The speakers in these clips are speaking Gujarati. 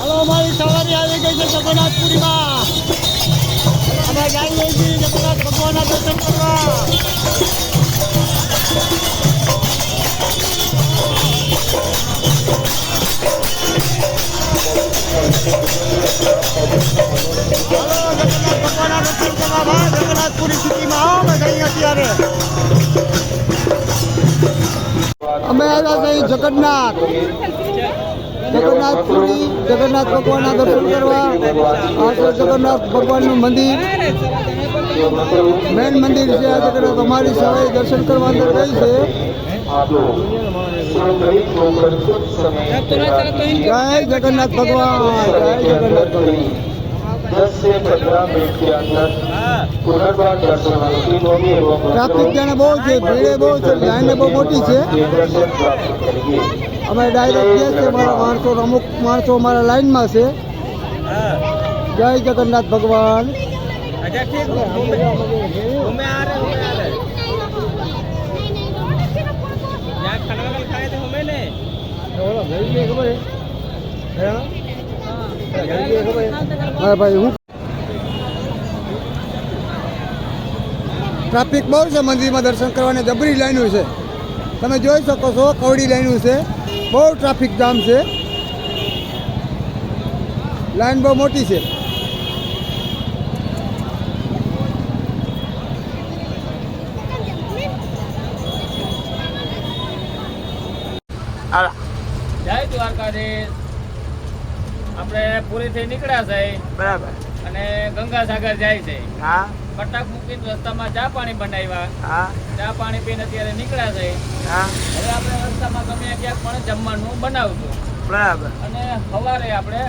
હલો, અમારી સવારી આવી ગઈ છે જગન્નાથપુરીમાં. અમે છીએ દર્શન કરવા. હલો, જગન્નાથ ભગવાનના દર્શન કરવા. જગન્નાથપુરી સિટીમાં. અમે જઈએ અત્યારે. અમે આવ્યા છીએ જગન્નાથ. જગન્નાથપુરી જગન્નાથ ભગવાનના દર્શન કરવા આ જગન્નાથ ભગવાનનું મંદિર. મેન મંદિર છે આ જગન્નાથ, અમારી શાળાએ દર્શન કરવા અંદર ગઈ છે. જય જગન્નાથ ભગવાન, જય જગન્નાથ ટ્રાફિક જાણે બહુ છે, ભીડે બહુ છે, લાઈન બહુ મોટી છે. અમારે ડાયરેક્ટ કહે છે મારા માણસો અમુક માણસો અમારા લાઈનમાં છે. જય જગન્નાથ ભગવાન. હા ભાઈ હું ટ્રાફિક બહુ છે મંદિરમાં દર્શન કરવાની જબરી લાઈનો છે. તમે જોઈ શકો છો કવડી લાઈનો છે. બહુ ટ્રાફિક જામ છે. લાઈન બહુ મોટી છે. જય દ્વારકાધીશ. આપણે પૂરીથી નીકળ્યા છે. બરાબર. અને ગંગાસાગર જાય છે. હા. કટાક મૂકીને રસ્તામાં ચા પાણી બનાવ્યા. હા. ચા પાણી પીને અત્યારે નીકળ્યા છે. હા. હવે આપણે રસ્તામાં ગમે ક્યાંક પણ જમવાનું બનાવજો. બરાબર. અને સવારે આપણે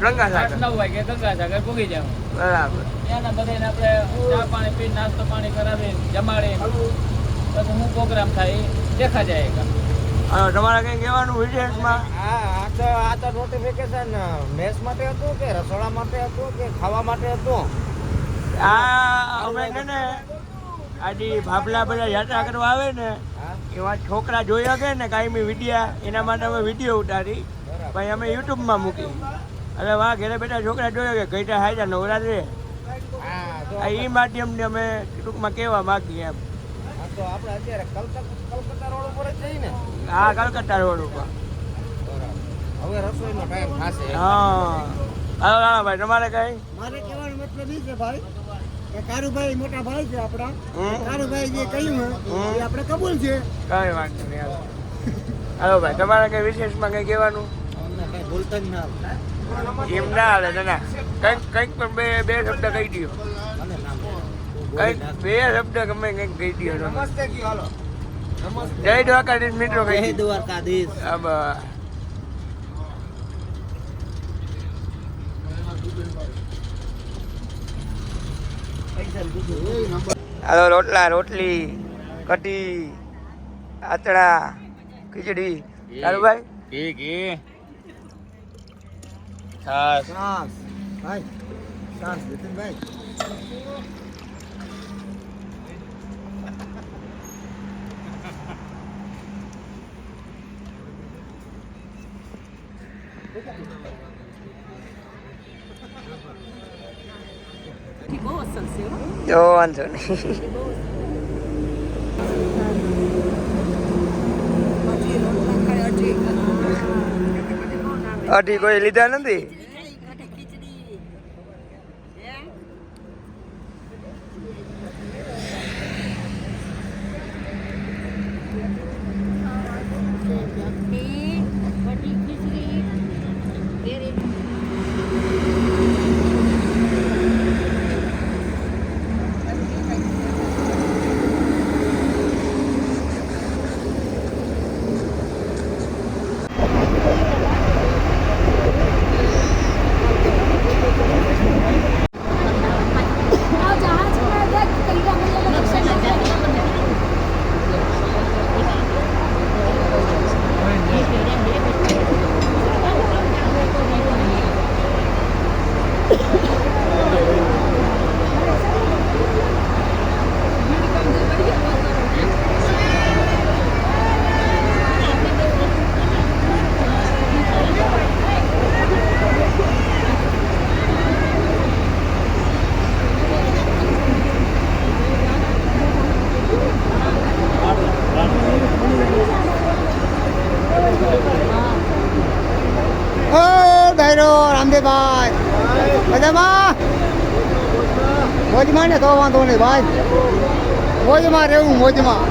નવ વાગે ગંગાસાગર પૂગી જાવ બરાબર. ત્યાંના બધાને આપણે ચા પાણી પી નાસ્તો પાણી કરાવી જમાડી. પછી હું પ્રોગ્રામ થાય એ દેખા જાય તમારે કંઈ કહેવાનું વિશેષમાં? હા આ તો આ તો નોટિફિકેશન મેસ માટે હતું કે રસોડા માટે હતું કે ખાવા માટે હતું? આ અમે છે ને આજે ભાભલા બધા યાત્રા કરવા આવે ને એવા છોકરા જોઈ શકે ને કાયમી વિડિયા એના માટે અમે વીડિયો ઉતારી પછી અમે યુટ્યુબમાં મૂકી. એટલે વાહ ઘરે બેઠા છોકરા જોયો કે ગઈટા હાજા નવરાત્રે. આ એ માધ્યમને અમે ટૂંકમાં કહેવા માગીએ એમ. હા કલકત્તા રોડ ઉપર હવે રસોઈનો ટાઈમ થશે. હા. હાલો રાણાભાઈ તમારે કઈ? મારે કહેવાનો મતલબ એ છે ભાઈ કે કારુભાઈ મોટા ભાઈ છે આપણા. કારુભાઈ જે કહ્યું એ આપણે કબૂલ છે. કઈ વાંધો નહીં હાલો. હાલો ભાઈ તમારે કઈ વિશેષમાં કઈ કહેવાનું? અમને કઈ ભૂલતા જ ના આવે. એમ ના હાલે ના કંઈક કંઈક પણ બે બે શબ્દ કહી દો કંઈક બે શબ્દ ગમે કંઈક કહી દો નમસ્તે કયો હાલો. જય દ્વારકાધીશ મિત્રો જય દ્વારકાધીશ. હા હાલો રોટલા રોટલી કટી આતળા ખીચડી. કારુભાઈ ઠીક એ ખાસ. સાસ. ભાઈ સાસ નીતિનભાઈ. જો વાંધો નહીં. અઢી કોઈ લીધા નથી? Get it. ડાયરો રામદેવભાઈ. મજામાં મોજમાં ને તો વાંધો નહીં ભાઈ. મોજમાં રહેવું, મોજમાં.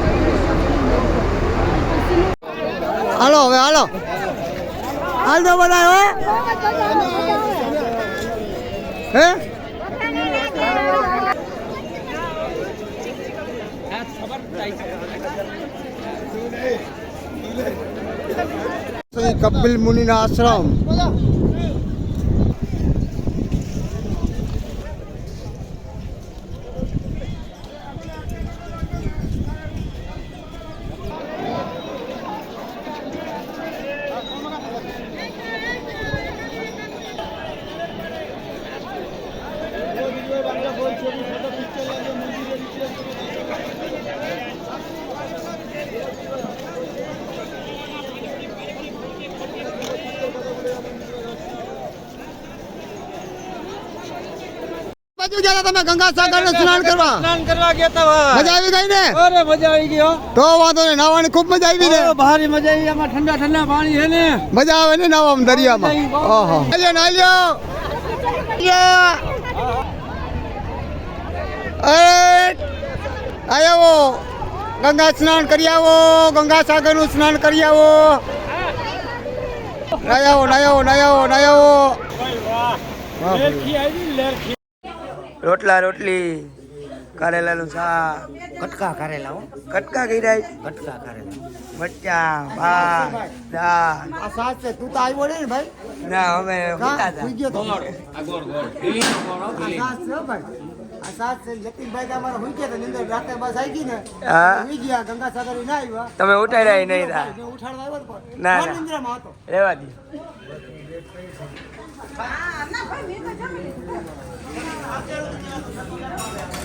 હાલો, હવે હાલો. હાલ દો બધા હે? કપિલ મુનિના આશ્રમ. બાજુ ગયા તમે ગંગા સાગર ને સ્નાન કરવા. સ્નાન કરવા ગયા હતા મજા આવી ગઈ ને? અરે મજા આવી ગયો હો. તો વાંધો નહીં નાવાની ખૂબ મજા આવી ને? ભારી મજા આવી આમાં ઠંડા ઠંડા પાણી છે ને. મજા આવે ને નાવામાં દરિયામાં? ઓહો. નાલ્યો નાલ્યો આવ્યો ગંગા સ્નાન કરી આવો ગંગા સાગરનું સ્નાન કરી આવો. નાયાવો નાયાવો નાયાવો નાયાવો ભાઈ. રોટલા રોટલી કારેલાનું શાક. કટકા કરેલા હો. કટકા કર્યા. કટકા કરેલા. મરચા ભાત દાળ. આ સાસ છે. તું તો આવ્યો ને ભાઈ? ના અમે? હતા ગોળ આ ગોળ ગોળ. ગોળ હો, આ છે ભાઈ. આ છે જતીનભાઈ તો અમારા સુઈ ગયા નીંદર રાતે બસ આવી ગઈ ને. હા? ગયા. ગંગા ના આવ્યા તમે ઉઠાડ્યા નહીં તા. ઉઠાડવા આવ્યો પણ ના, ના. નિંદ્રામાં હતો? રેવા દી. 何?